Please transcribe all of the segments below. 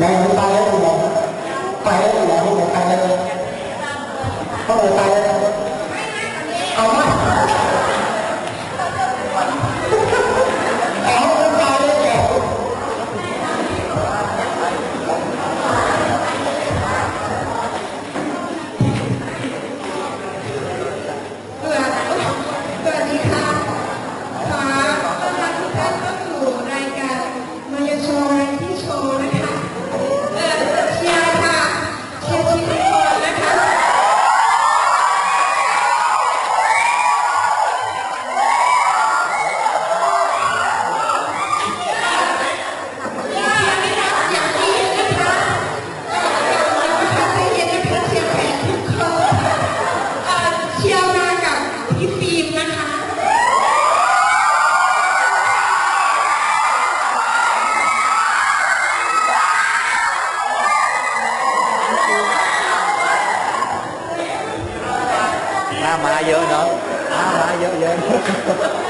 này ông ta lấy ông bóng tay lấy ông bóng tay lấy ông bóng tay lấy ông bóng ma ma vô nữa ma ma vô vô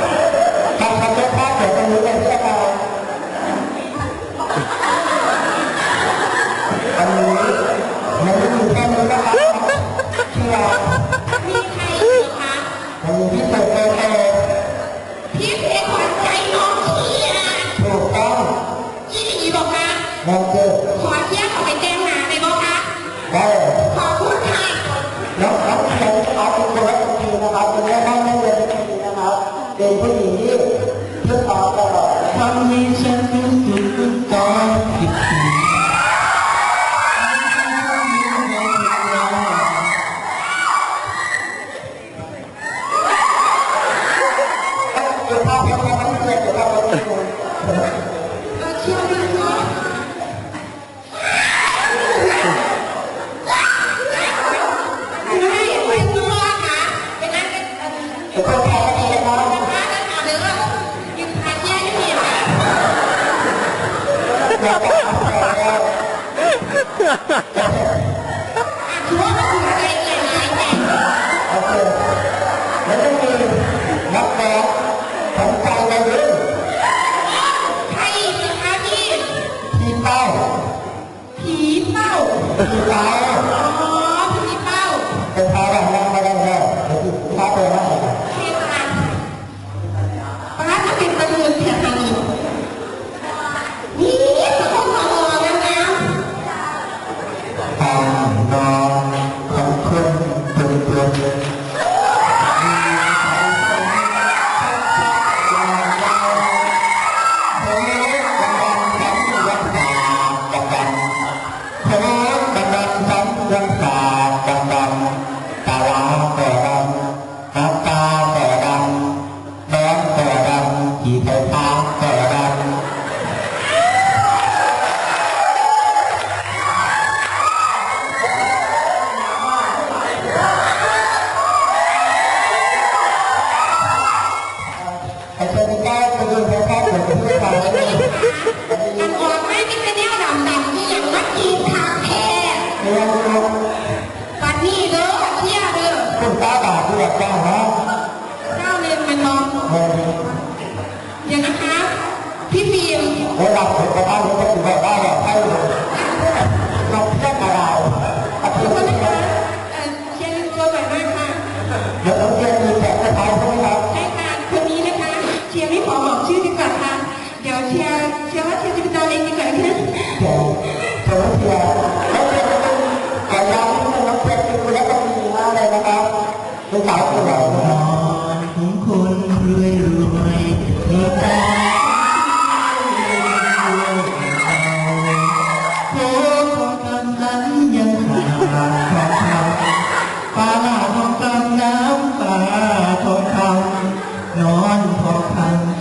Okay. Ha ha ha! ปัดนี่เด้อเที่ยเด้อคุณตาบาดด้วยเจ้าเนาะเจ้าเลยมันมองเดี๋ยวนะคะ พี่พิมโอ้รับเห็นกรู้วก็ถื แต่วอนของคนรวยรวยมีตาปลาหน้าทองคำน้ำตาทองคำนอนทองคำ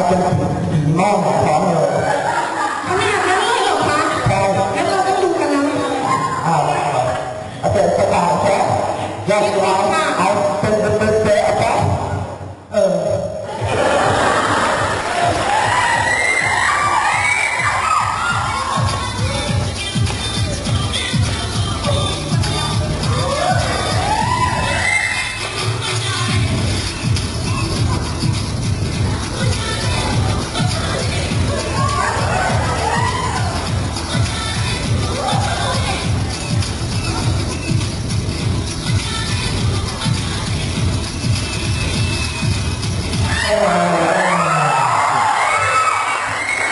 อาจารย์น้องของเรา